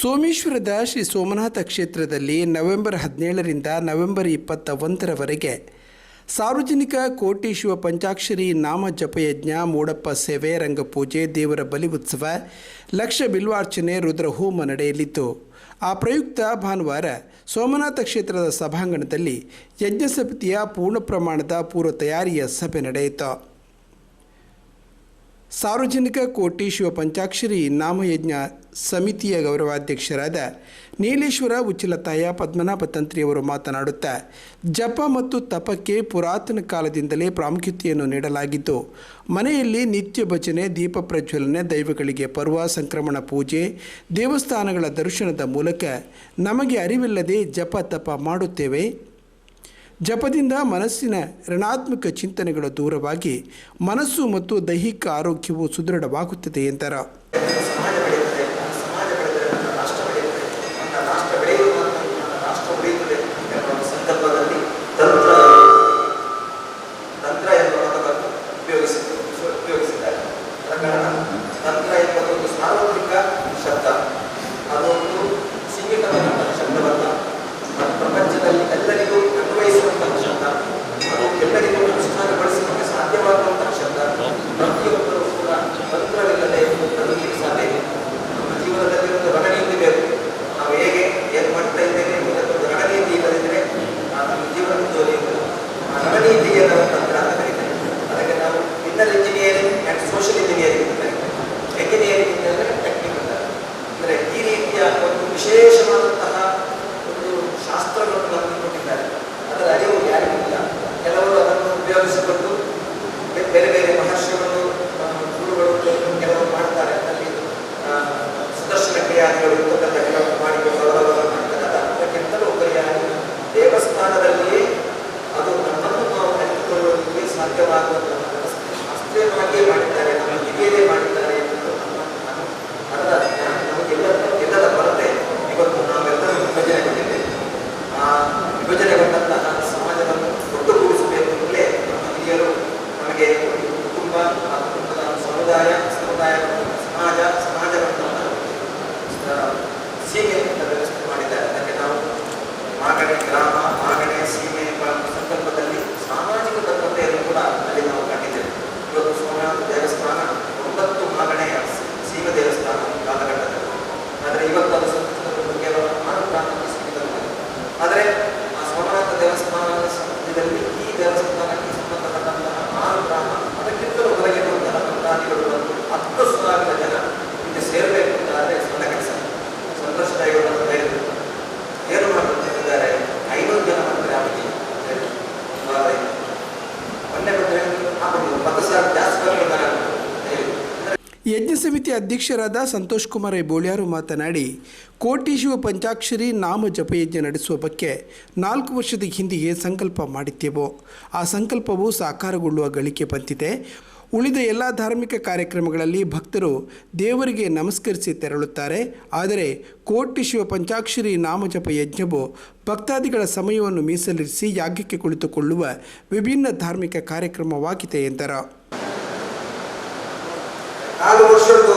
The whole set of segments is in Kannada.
ಸೋಮೇಶ್ವರದ ಶ್ರೀ ಸೋಮನಾಥ ಕ್ಷೇತ್ರದಲ್ಲಿ ನವೆಂಬರ್ ಹದಿನೇಳರಿಂದ ನವೆಂಬರ್ ಇಪ್ಪತ್ತ ಒಂದರವರೆಗೆ ಸಾರ್ವಜನಿಕ ಕೋಟಿ ಪಂಚಾಕ್ಷರಿ ನಾಮ ಜಪಯಜ್ಞ ಮೂಡಪ್ಪ ಸೇವೆ, ರಂಗಪೂಜೆ, ದೇವರ ಬಲಿ ಉತ್ಸವ, ಲಕ್ಷ ಬಿಲ್ವಾರ್ಚನೆ ರುದ್ರಹೋಮ ನಡೆಯಲಿತ್ತು. ಆ ಪ್ರಯುಕ್ತ ಭಾನುವಾರ ಸೋಮನಾಥ ಕ್ಷೇತ್ರದ ಸಭಾಂಗಣದಲ್ಲಿ ಯಜ್ಞ ಸಮಿತಿಯ ಪೂರ್ಣ ಪ್ರಮಾಣದ ಪೂರ್ವ ತಯಾರಿಯ ಸಭೆ ನಡೆಯಿತು. ಸಾರ್ವಜನಿಕ ಕೋಟಿ ಶಿವ ಪಂಚಾಕ್ಷರಿ ನಾಮಯಜ್ಞ ಸಮಿತಿಯ ಗೌರವಾಧ್ಯಕ್ಷರಾದ ನೀಲೇಶ್ವರ ಉಚ್ಚಲತಾಯ ಪದ್ಮನಾಭ ತಂತ್ರಿಯವರು ಮಾತನಾಡುತ್ತಾ, ಜಪ ಮತ್ತು ತಪಕ್ಕೆ ಪುರಾತನ ಕಾಲದಿಂದಲೇ ಪ್ರಾಮುಖ್ಯತೆಯನ್ನು ನೀಡಲಾಗಿದ್ದು, ಮನೆಯಲ್ಲಿ ನಿತ್ಯ ಭಜನೆ, ದೀಪ ಪ್ರಜ್ವಲನೆ, ದೈವಗಳಿಗೆ ಪರ್ವ, ಸಂಕ್ರಮಣ ಪೂಜೆ, ದೇವಸ್ಥಾನಗಳ ದರ್ಶನದ ಮೂಲಕ ನಮಗೆ ಅರಿವಿಲ್ಲದೆ ಜಪ ತಪ ಮಾಡುತ್ತೇವೆ. ಜಪದಿಂದ ಮನಸ್ಸಿನ ಋಣಾತ್ಮಕ ಚಿಂತನೆಗಳು ದೂರವಾಗಿ ಮನಸ್ಸು ಮತ್ತು ದೈಹಿಕ ಆರೋಗ್ಯವು ಸುದೃಢವಾಗುತ್ತದೆ ಎಂದರು. ಅರಿತುಕೊಳ್ಳುವುದಕ್ಕೆ ಸಾಧ್ಯವಾಗುವಂತಹ ವ್ಯವಸ್ಥೆ ಶಾಸ್ತ್ರೀಯವಾಗಿಯೇ ಮಾಡಿದ್ದಾರೆ ನಮ್ಮ ಹಿರಿಯರೇ ಮಾಡಿದ್ದಾರೆ ಯಜ್ಞ ಸಮಿತಿ ಅಧ್ಯಕ್ಷರಾದ ಸಂತೋಷ್ ಕುಮಾರ್ ಬೋಳ್ಯಾರು ಮಾತನಾಡಿ, ಕೋಟಿ ಶಿವ ಪಂಚಾಕ್ಷರಿ ನಾಮ ಜಪಯಜ್ಞ ನಡೆಸುವ ಬಗ್ಗೆ ನಾಲ್ಕು ವರ್ಷದ ಹಿಂದೆಯೇ ಸಂಕಲ್ಪ ಮಾಡಿದ್ದೆವು. ಆ ಸಂಕಲ್ಪವು ಸಾಕಾರಗೊಳ್ಳುವ ಗಳಿಕೆ ಬಂದಿದೆ. ಉಳಿದ ಎಲ್ಲ ಧಾರ್ಮಿಕ ಕಾರ್ಯಕ್ರಮಗಳಲ್ಲಿ ಭಕ್ತರು ದೇವರಿಗೆ ನಮಸ್ಕರಿಸಿ ತೆರಳುತ್ತಾರೆ. ಆದರೆ, ಕೋಟಿ ಶಿವ ಪಂಚಾಕ್ಷರಿ ನಾಮಜಪ ಯಜ್ಞವು ಭಕ್ತಾದಿಗಳ ಸಮಯವನ್ನು ಮೀಸಲಿರಿಸಿ ಯಾಗಕ್ಕೆ ಕುಳಿತುಕೊಳ್ಳುವ ವಿಭಿನ್ನ ಧಾರ್ಮಿಕ ಕಾರ್ಯಕ್ರಮವಾಗಿದೆ ಎಂದರು. ನಾಲ್ಕು ವರ್ಷದ್ದು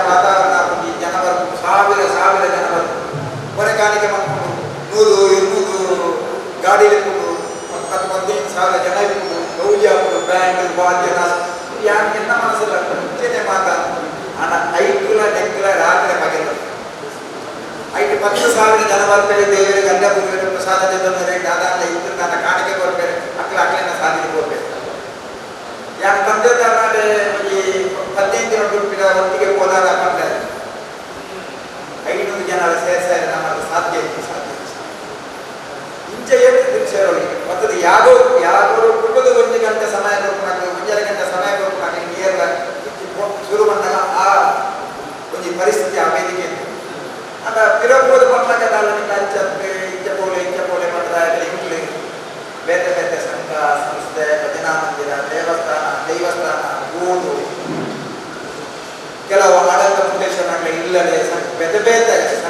ಸಂ- ಬೇರೆ ಬೇರೆ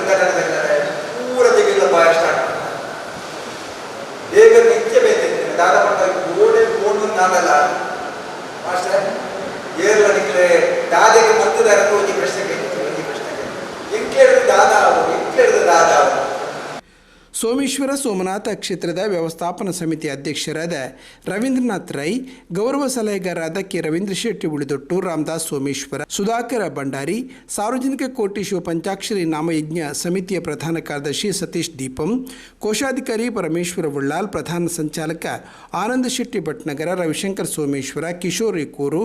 ಸೋಮೇಶ್ವರ ಸೋಮನಾಥ ಕ್ಷೇತ್ರದ ವ್ಯವಸ್ಥಾಪನಾ ಸಮಿತಿ ಅಧ್ಯಕ್ಷರಾದ ರವೀಂದ್ರನಾಥ್ ರೈ, ಗೌರವ ಸಲಹೆಗಾರರಾದ ಕೆ. ರವೀಂದ್ರ ಶೆಟ್ಟಿ ಉಳಿದೊಟ್ಟು ರಾಮದಾಸ್ ಸೋಮೇಶ್ವರ, ಸುಧಾಕರ ಭಂಡಾರಿ, ಸಾರ್ವಜನಿಕ ಕೋಟಿ ಶಿವ ಪಂಚಾಕ್ಷರಿ ನಾಮಯಜ್ಞ ಸಮಿತಿಯ ಪ್ರಧಾನ ಕಾರ್ಯದರ್ಶಿ ಸತೀಶ್ ದೀಪಂ, ಕೋಶಾಧಿಕಾರಿ ಪರಮೇಶ್ವರ ಉಳ್ಳಾಲ್ ಪ್ರಧಾನ ಸಂಚಾಲಕ ಆನಂದ ಶೆಟ್ಟಿ ಭಟ್ನಗರ, ರವಿಶಂಕರ್ ಸೋಮೇಶ್ವರ, ಕಿಶೋರ್ ಇಕೂರು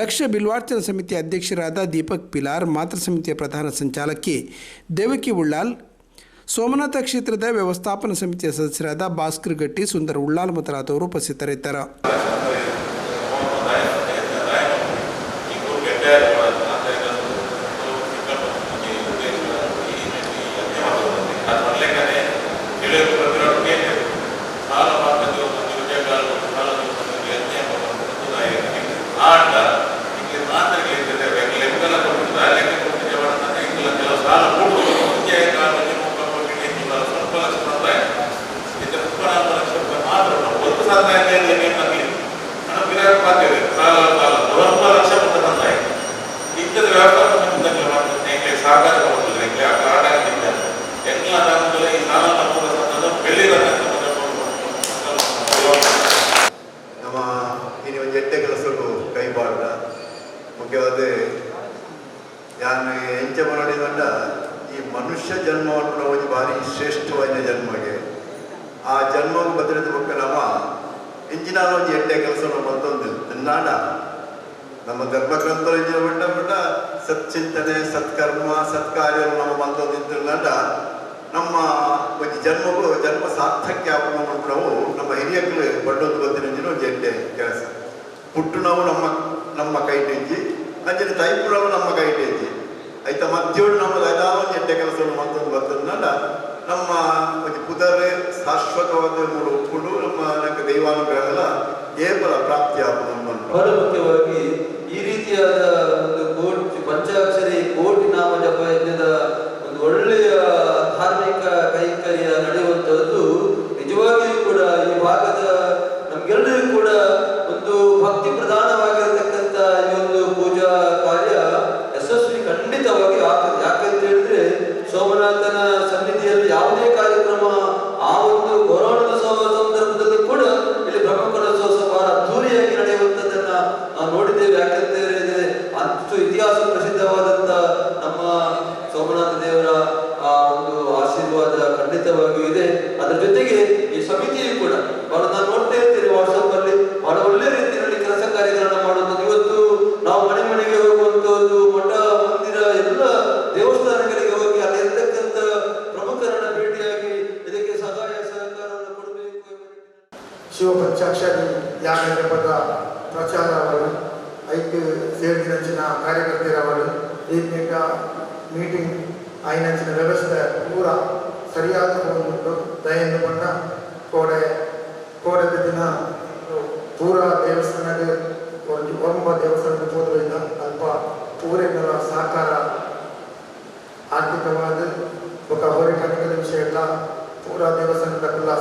ಲಕ್ಷ ಬಿಲ್ವಾರ್ಚನ ಸಮಿತಿ ಅಧ್ಯಕ್ಷರಾದ ದೀಪಕ್ ಪಿಲಾರ್, ಮಾತೃ ಸಮಿತಿಯ ಪ್ರಧಾನ ಸಂಚಾಲಕಿ ದೇವಕಿ ಉಳ್ಳಾಲ್ ಸೋಮನಾಥ ಕ್ಷೇತ್ರದ ವ್ಯವಸ್ಥಾಪನಾ ಸಮಿತಿಯ ಸದಸ್ಯರಾದ ಭಾಸ್ಕರ್ ಗಟ್ಟಿ ಸುಂದರ ಉಳ್ಳಾಲ್ ಮೊದಲಾದವರು ಉಪಸ್ಥಿತರಿದ್ದರು. ಬುಕ್ಕ ನಮ್ಮ ಎಂಚಿನ ಒಂದು ಎಡ್ಡೆ ಕೆಲಸ ಮತ್ತೊಂದು ನಾಡ ನಮ್ಮ ಧರ್ಮಗ್ರಂಥ ಇಂಜಿನ ಬಿಟ್ಟ ಸಚ್ಚಿಂತನೆ ಸತ್ಕರ್ಮ, ಸತ್ಕಾರ್ಯ ನಮ್ಮ ಮತ್ತೊಂದು ಇದ್ದಂಡ ನಮ್ಮ ಒಂದು ಜನ್ಮಗಳು, ಜನ್ಮ ಸಾರ್ಥಕ್ಯ ಆಪಣ ನಾವು ನಮ್ಮ ಹಿರಿಯಕ್ಕಳು ಬಡ್ಡೊಂದು ಗೊತ್ತಿನ ಒಂದು ಎಡ್ಡೆ ಕೆಲಸ. ಪುಟ್ಟು ನಾವು ನಮ್ಮ ನಮ್ಮ ಕೈಟೆಂಜಿ ಅಂಜಿನ ತೈಪುರವು ನಮ್ಮ ಕೈಟೆಂಜಿ ಆಯ್ತಾ ಮಧ್ಯೋಳು ನಮ್ಮ ಒಂದು ಎಡ್ಡೆ ಕೆಲಸ ಮತ್ತೊಂದು ಬರ್ತದಲ್ಲ ನಮ್ಮ ಒಂದು ಪುದರೆ ಶಾಶ್ವತವಾದ ಮೂರು ಒಪ್ಪುಡು ನಮ್ಮ ನಂಗೆ ದೈವಾನುಗ್ರಹ ಏಪಲ ಪ್ರಾಪ್ತಿ ಆಪಣ ಬಹಳ ಮುಖ್ಯವಾಗಿ ಈ ರೀತಿಯಾದ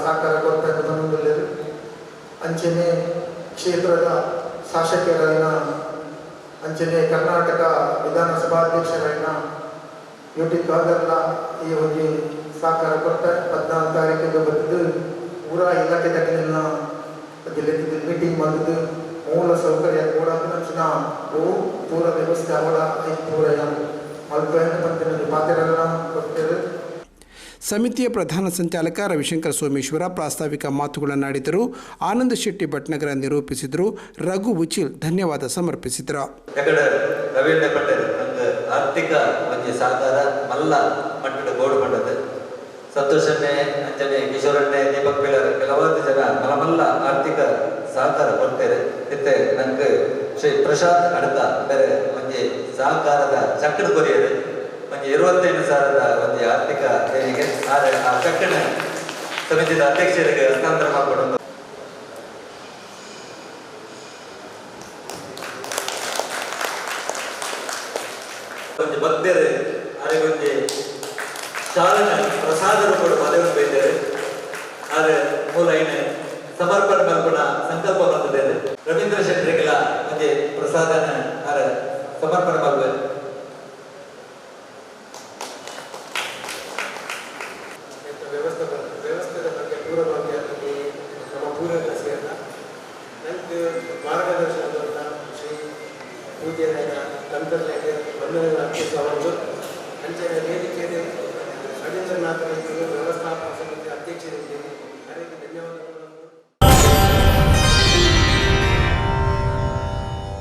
ಸಹಕಾರ ಕೊಡ್ತಾ ಬಂದಿದ್ದಾರೆ ಅಂಚನೆ ಕ್ಷೇತ್ರದ ಶಾಸಕರನ್ನ, ಅಂಚನೆ ಕರ್ನಾಟಕ ವಿಧಾನಸಭಾಧ್ಯಕ್ಷರಾಗಿನ ಯು ಟಿ ಖಾದರ್ನ ಈ ಒಂದು ಸಹಕಾರ ಕೊಡ್ತಾರೆ ಹದಿನಾಲ್ಕು ತಾರೀಕಿಗೆ ಬಂದಿದ್ದು, ಪೂರ ಇಲಾಖೆ ತಜ್ಞರನ್ನ ಜಿಲ್ಲೆಗೆ ಮೀಟಿಂಗ್ ಬಂದಿದ್ದು ಮೂಲ ಸೌಕರ್ಯ ಕೂಡ ಅಂಚಿನ ಪೂರ ವ್ಯವಸ್ಥೆ ಅವರ ಐದು ಪೂರ ಮಲ್ಪೆಯನ್ನು ಬಂದಿನ ಪಾತ್ರೆಗಳನ್ನ ಸಮಿತಿಯ ಪ್ರಧಾನ ಸಂಚಾಲಕ ರವಿಶಂಕರ ಸೋಮೇಶ್ವರ ಪ್ರಾಸ್ತಾವಿಕ ಮಾತುಗಳನ್ನಾಡಿದರು ಆನಂದ ಶೆಟ್ಟಿ ಭಟ್ನಗರ ನಿರೂಪಿಸಿದರು. ರಘು ಉಚಿಲ್ ಧನ್ಯವಾದ ಸಮರ್ಪಿಸಿದರು. ರವೀಂದ್ರ ಪಟೇಲ್ ಆರ್ಥಿಕ ಒಂಜಿ ಸಹಕಾರ ಮಲ್ಲ ಮಟ್ಟದ ಗೋಡು ಪಂಡದು ಸಂತೋಷನ್ನೇ ಅಂಜನೆ ಕಿಶೋರನ್ನೇ ದೀಪಕ್ ಪಿಲ್ಲರ್ ಕೆಲವಾರು ಜನ ಮಲ ಮಲ್ಲ ಆರ್ಥಿಕ ಸಹಕಾರ ಕೊಡ್ತೇವೆ ಇತ್ತೆ ನಂಗೆ ಶ್ರೀ ಪ್ರಶಾಂತ್ ಅಡತ ಬೇರೆ ಒಂಜಿ ಸಹಕಾರದ ಚಕ್ಕಡ ಕೊರಿಯರು ಇರುವತ್ತೈದು ಸಾವಿರದ ಒಂದು ಆರ್ಥಿಕ ದೇಣಿಗೆ ಆದರೆ ಆ ಕಟ್ಟಣ ಸಮಿತಿದ ಅಧ್ಯಕ್ಷರಿಗೆ ಹಸ್ತಾಂತರ ಮಾಡಿಕೊಡೋದು ಒಂದು ಭಕ್ತರು ಅದಕ್ಕೊಂದು ಚಾಲನೆ ಪ್ರಸಾದ ರೂಪದ ಮದುವೆ ಬೈತಾರೆ ಆದರೆ ಮೂಲ ಏನು ಸಮರ್ಪಣೆ ಮಲ್ಪಣ ಸಂಕಲ್ಪ ಬಂದಿದೆ ರವೀಂದ್ರ ಶೆಟ್ಟರಿಗೆಲ್ಲ ಒಂದು ಪ್ರಸಾದನ, ಆದರೆ ಸಮರ್ಪಣೆ ಮಾಡ್ಬೇಕು.